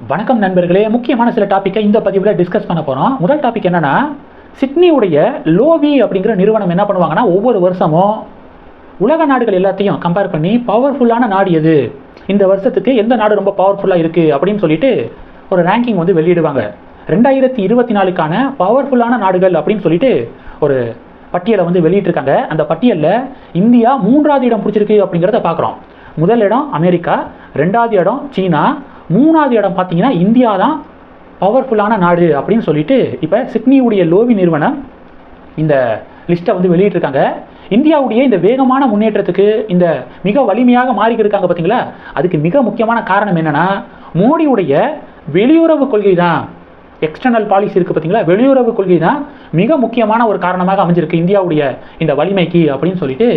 வணக்கம் நண்பர்களே. முக்கியமான சில டாப்பிக்கை இந்த பதிவில் டிஸ்கஸ் பண்ண போகிறோம் முதல் டாபிக் என்னன்னா சிட்னியுடைய லோவி அப்படிங்கிற நிறுவனம் என்ன பண்ணுவாங்கன்னா ஒவ்வொரு வருஷமும் உலக நாடுகள் எல்லாத்தையும் கம்பேர் பண்ணி பவர்ஃபுல்லான நாடு எது? இந்த வருஷத்துக்கு எந்த நாடு ரொம்ப பவர்ஃபுல்லாக இருக்குது அப்படின்னு சொல்லிட்டு ஒரு ரேங்கிங் வந்து வெளியிடுவாங்க. ரெண்டாயிரத்தி இருபத்தி நாலுக்கான பவர்ஃபுல்லான நாடுகள் அப்படின்னு சொல்லிட்டு ஒரு பட்டியலை வந்து வெளியிட்டிருக்காங்க. அந்த பட்டியலில் இந்தியா மூன்றாவது இடம் பிடிச்சிருக்கு அப்படிங்கிறத பார்க்குறோம். முதல் இடம் அமெரிக்கா ரெண்டாவது இடம் சீனா மூணாவது இடம் பார்த்தீங்கன்னா இந்தியா தான் பவர்ஃபுல்லான நாடு அப்படின்னு சொல்லிட்டு இப்போ சிட்னியுடைய லோவி நிறுவனம் இந்த லிஸ்ட்டை வந்து வெளியிட்டிருக்காங்க. இந்தியாவுடைய இந்த வேகமான முன்னேற்றத்துக்கு இந்த மிக வலிமையாக மாறிக்கிட்டு இருக்காங்க பார்த்தீங்களா? அதுக்கு மிக முக்கியமான காரணம் என்னன்னா மோடியுடைய வெளியுறவு கொள்கை தான் எக்ஸ்டர்னல் பாலிசி இருக்குது பார்த்தீங்களா? வெளியுறவு கொள்கை தான் மிக முக்கியமான ஒரு காரணமாக அமைஞ்சிருக்கு இந்தியாவுடைய இந்த வலிமைக்கு அப்படின்னு சொல்லிட்டு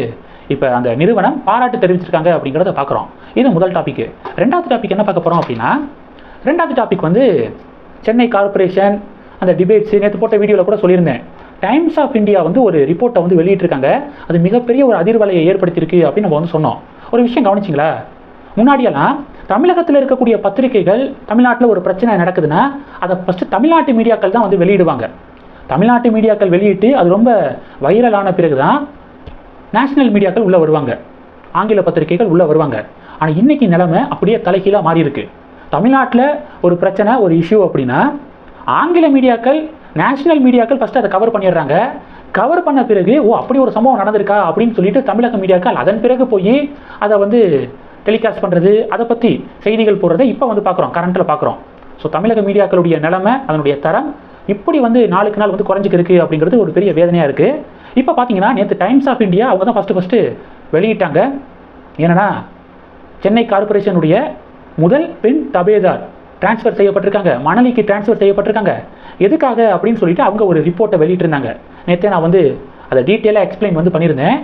இப்போ அந்த நிறுவனம் பாராட்டு தெரிவிச்சிருக்காங்க அப்படிங்கிறத பார்க்குறோம் இது முதல் டாபிக் ரெண்டாவது டாபிக் என்ன பார்க்க போகிறோம் அப்படின்னா ரெண்டாவது டாபிக் வந்து சென்னை கார்ப்பரேஷன் அந்த டிபேட்ஸ் நேற்று போட்ட வீடியோவில் கூட சொல்லியிருந்தேன். டைம்ஸ் ஆஃப் இந்தியா வந்து ஒரு ரிப்போர்ட்டை வந்து வெளியிட்டிருக்காங்க. அது மிகப்பெரிய ஒரு அதிர்வலையை ஏற்படுத்தியிருக்கு அப்படின்னு நம்ம வந்து சொன்னோம். ஒரு விஷயம் கவனிச்சிங்களா? முன்னாடியெல்லாம் தமிழகத்தில் இருக்கக்கூடிய பத்திரிகைகள் தமிழ்நாட்டில் ஒரு பிரச்சனை நடக்குதுன்னா அதை ஃபஸ்ட்டு தமிழ்நாட்டு மீடியாக்கள் தான் வந்து வெளியிடுவாங்க. தமிழ்நாட்டு மீடியாக்கள் வெளியிட்டு அது ரொம்ப வைரலான பிறகு தான் நேஷனல் மீடியாக்கள் உள்ளே வருவாங்க. ஆங்கில பத்திரிகைகள் உள்ளே வருவாங்க. ஆனால் இன்றைக்கி நிலமை அப்படியே தலைகீழாக மாறி இருக்கு தமிழ்நாட்டில் ஒரு பிரச்சனை ஒரு இஷ்யூ அப்படின்னா ஆங்கில மீடியாக்கள் நேஷனல் மீடியாக்கள் ஃபஸ்ட்டு அதை கவர் பண்ணிடுறாங்க. கவர் பண்ண பிறகு ஓ அப்படி ஒரு சம்பவம் நடந்திருக்கா அப்படின்னு சொல்லிட்டு தமிழக மீடியாக்கள் அதன் பிறகு போய் அதை வந்து டெலிகாஸ்ட் பண்ணுறது அதை பற்றி செய்திகள் போடுறதை இப்போ வந்து பார்க்குறோம் கரண்ட்டில் பார்க்குறோம். ஸோ தமிழக மீடியாக்களுடைய நிலமை அதனுடைய தரம் இப்படி வந்து நாளுக்கு நாள் வந்து குறைஞ்சிக்கிருக்கு அப்படிங்கிறது ஒரு பெரிய வேதனையாக இருக்குது இப்போ பார்த்தீங்கன்னா நேற்று டைம்ஸ் ஆஃப் இந்தியா அவங்க தான் ஃபஸ்ட்டு ஃபஸ்ட்டு வெளியிட்டாங்க. என்னென்னா சென்னை கார்ப்பரேஷனுடைய முதல் பெண் தபேதார் டிரான்ஸ்ஃபர் செய்யப்பட்டிருக்காங்க. மணலிக்கு டிரான்ஸ்ஃபர் செய்யப்பட்டிருக்காங்க. எதுக்காக அப்படின்னு சொல்லிட்டு அவங்க ஒரு ரிப்போர்ட்டை வெளியிட்டிருந்தாங்க. நேற்றே நான் வந்து அதை டீட்டெயிலாக எக்ஸ்பிளைன் வந்து பண்ணியிருந்தேன்.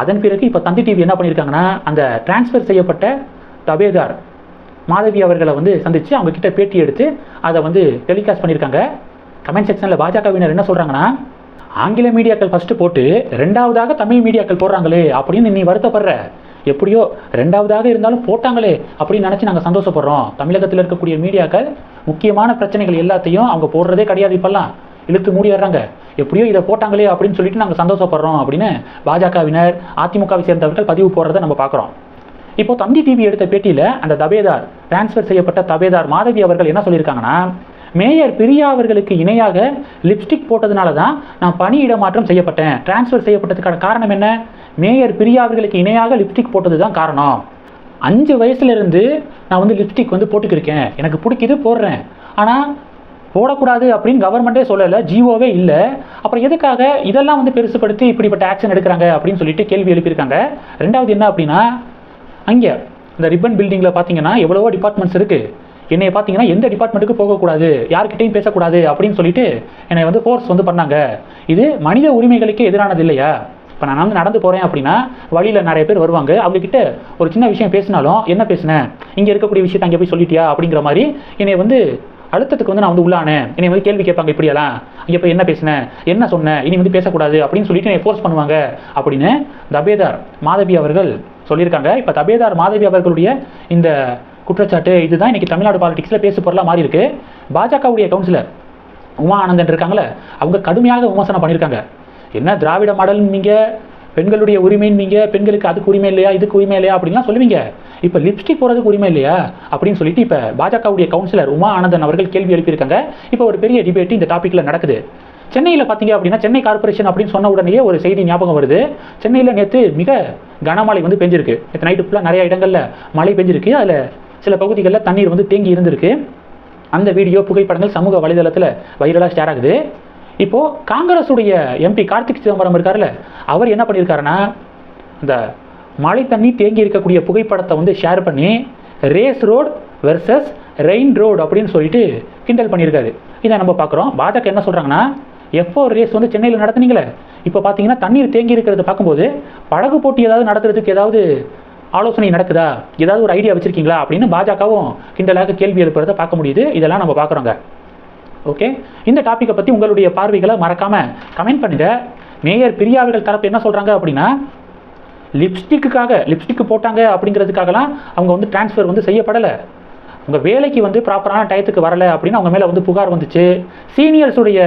அதன் பிறகு இப்போ தந்தி டிவி என்ன பண்ணியிருக்காங்கன்னா அந்த டிரான்ஸ்ஃபர் செய்யப்பட்ட தபேதார் மாதவி அவர்களை வந்து சந்தித்து அவங்கக்கிட்ட பேட்டி எடுத்து அதை வந்து டெலிகாஸ்ட் பண்ணியிருக்காங்க. கமெண்ட் செக்ஷனில் பாஜகவினர் என்ன சொல்கிறாங்கன்னா ஆங்கில மீடியாக்கள் ஃபஸ்ட்டு போட்டு ரெண்டாவதாக தமிழ் மீடியாக்கள் போடுறாங்களே அப்படின்னு நீ வருத்தப்படுற. எப்படியோ ரெண்டாவதாக இருந்தாலும் போட்டாங்களே அப்படின்னு நினச்சி நாங்கள் சந்தோஷப்படுறோம். தமிழகத்தில் இருக்கக்கூடிய மீடியாக்கள் முக்கியமான பிரச்சனைகள் எல்லாத்தையும் அவங்க போடுறதே கிடையாது இப்போல்லாம். இழுத்து மூடி வர்றாங்க. எப்படியோ இதை போட்டாங்களே அப்படின்னு சொல்லிட்டு நாங்கள் சந்தோஷப்படுறோம் அப்படின்னு பாஜகவினர் அதிமுகவை சேர்ந்தவர்கள் பதிவு போடுறதை நம்ம பார்க்குறோம். இப்போ தந்தி டிவி எடுத்த பேட்டியில் அந்த தபேதார் டிரான்ஸ்ஃபர் செய்யப்பட்ட தபேதார் மாதவி அவர்கள் என்ன சொல்லியிருக்காங்கன்னா மேயர் பிரியா அவர்களுக்கு இணையாக லிப்ஸ்டிக் போட்டதுனால தான் நான் பணி இடமாற்றம் செய்யப்பட்டேன். டிரான்ஸ்ஃபர் செய்யப்பட்டதுக்கான காரணம் என்ன? மேயர் பிரியா அவர்களுக்கு இணையாக லிப்ஸ்டிக் போட்டது தான் காரணம். அஞ்சு வயசுலேருந்து நான் வந்து லிப்ஸ்டிக் வந்து போட்டுக்கிருக்கேன். எனக்கு பிடிக்குது போடுறேன். ஆனால் போடக்கூடாது அப்படின்னு கவர்மெண்ட்டே சொல்லலை ஜிஓவே இல்லை. அப்புறம் எதுக்காக இதெல்லாம் வந்து பெருசுப்படுத்தி இப்படிப்பட்ட ஆக்ஷன் எடுக்கிறாங்க அப்படின்னு சொல்லிட்டு கேள்வி எழுப்பியிருக்காங்க. ரெண்டாவது என்ன அப்படின்னா அங்கே இந்த ரிப்பன் பில்டிங்கில் பார்த்தீங்கன்னா எவ்வளவோ டிபார்ட்மெண்ட்ஸ் இருக்குது என்னை பார்த்தீங்கன்னா எந்த டிபார்ட்மெண்ட்டுக்கு போகக்கூடாது யார்கிட்டையும் பேசக்கூடாது அப்படின்னு சொல்லிட்டு என்னை வந்து ஃபோர்ஸ் வந்து பண்ணாங்க. இது மனித உரிமைகளுக்கு எதிரானது இல்லையா? இப்போ நான் வந்து நடந்து போகிறேன் அப்படின்னா வழியில் நிறைய பேர் வருவாங்க. அவங்கக்கிட்ட ஒரு சின்ன விஷயம் பேசினாலும் என்ன பேசினேன் இங்கே இருக்கக்கூடிய விஷயத்தை அங்கே போய் சொல்லிட்டியா? அப்படிங்கிற மாதிரி என்னை வந்து அழுத்தத்துக்கு வந்து நான் வந்து உள்ளானேன். என்னை வந்து கேள்வி கேட்பாங்க இப்படியெல்லாம் இங்கே போய் என்ன பேசினேன் என்ன சொன்னேன் இனி வந்து பேசக்கூடாது அப்படின்னு சொல்லிட்டு என்னை ஃபோர்ஸ் பண்ணுவாங்க அப்படின்னு தபேதார் மாதவி அவர்கள் சொல்லியிருக்காங்க. இப்போ தபேதார் மாதவி அவர்களுடைய இந்த குற்றச்சாட்டு இதுதான். இன்றைக்கி தமிழ்நாடு பாலிடிக்ஸில் பேசு பொருளாக மாறி இருக்கு. பாஜகவுடைய கவுன்சிலர் உமா ஆனந்தன் இருக்காங்களே அவங்க கடுமையாக விமர்சனம் பண்ணியிருக்காங்க. என்ன திராவிட மாடல் நீங்கள் பெண்களுடைய உரிமைன்னு நீங்கள் பெண்களுக்கு அதுக்கு உரிமை இல்லையா இதுக்கு உரிமை இல்லையா அப்படின்லாம் சொல்லுவீங்க. இப்போ லிப்ஸ்டிக் போகிறதுக்கு உரிமை இல்லையா அப்படின்னு சொல்லிட்டு இப்போ பாஜகவுடைய கவுன்சிலர் உமா ஆனந்தன் அவர்கள் கேள்வி எழுப்பியிருக்காங்க. இப்போ ஒரு பெரிய டிபேட் இந்த டாப்பிக்கில் நடக்குது. சென்னையில் பார்த்தீங்க அப்படின்னா சென்னை கார்ப்பரேஷன் அப்படின்னு சொன்ன உடனே ஒரு செய்தி ஞாபகம் வருது. சென்னையில் நேற்று மிக கனமழை வந்து பெஞ்சிருக்கு. நேற்று நைட்டு ஃபுல்லாக நிறைய இடங்களில் மழை பெஞ்சிருக்கு. அதில் சில பகுதிகளில் தண்ணீர் வந்து தேங்கி இருந்திருக்கு. அந்த வீடியோ புகைப்படங்கள் சமூக வலைதளத்தில் வைரலாக ஷேர் ஆகுது. இப்போது காங்கிரஸுடைய எம்பி கார்த்திக் சிதம்பரம் இருக்கார்ல அவர் என்ன பண்ணியிருக்காருன்னா இந்த மழை தண்ணி தேங்கி இருக்கக்கூடிய புகைப்படத்தை வந்து ஷேர் பண்ணி race road versus rain road அப்படின்னு சொல்லிட்டு கிண்டல் பண்ணியிருக்காரு இதை நம்ம பார்க்குறோம். பாஜக என்ன சொல்கிறாங்கன்னா எஃப்ஓ ரேஸ் வந்து சென்னையில் நடத்துனீங்களே. இப்போ பார்த்தீங்கன்னா தண்ணீர் தேங்கி இருக்கிறத பார்க்கும்போது படகு போட்டி ஏதாவது நடத்துறதுக்கு ஏதாவது ஆலோசனை நடக்குதா? ஏதாவது ஒரு ஐடியா வச்சுருக்கீங்களா? அப்படின்னு பாஜகவும் கிண்டலாக கேள்வி எழுப்புறதை பார்க்க முடியுது. இதெல்லாம் நம்ம பார்க்குறோங்க. ஓகே இந்த டாப்பிக்கை பற்றி உங்களுடைய பார்வைகளை மறக்காமல் கமெண்ட் பண்ணுங்கள் மேயர் பிரியாவிகள் தரப்பு என்ன சொல்கிறாங்க அப்படின்னா லிப்ஸ்டிக்குக்காக லிப்ஸ்டிக் போட்டாங்க அப்படிங்கிறதுக்காகலாம் அவங்க வந்து டிரான்ஸ்ஃபர் வந்து செய்யப்படலை. உங்கள் வேலைக்கு வந்து ப்ராப்பரான டயத்துக்கு வரலை அப்படின்னு அவங்க மேலே வந்து புகார் வந்துச்சு. சீனியர்ஸுடைய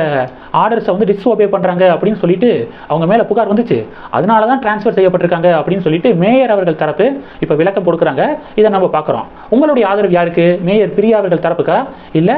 ஆர்டர்ஸை வந்து டிஸ்ஓபே பண்ணுறாங்க அப்படின்னு சொல்லிட்டு அவங்க மேலே புகார் வந்துச்சு. அதனால தான் ட்ரான்ஸ்ஃபர் செய்யப்பட்டிருக்காங்க அப்படின்னு சொல்லிட்டு மேயர் அவர்கள் தரப்பு இப்போ விளக்கம் கொடுக்குறாங்க. இதை நம்ம பார்க்குறோம். உங்களுடைய ஆதரவு யாருக்கு? மேயர் பிரியா அவர்கள் தரப்புக்கா? இல்லை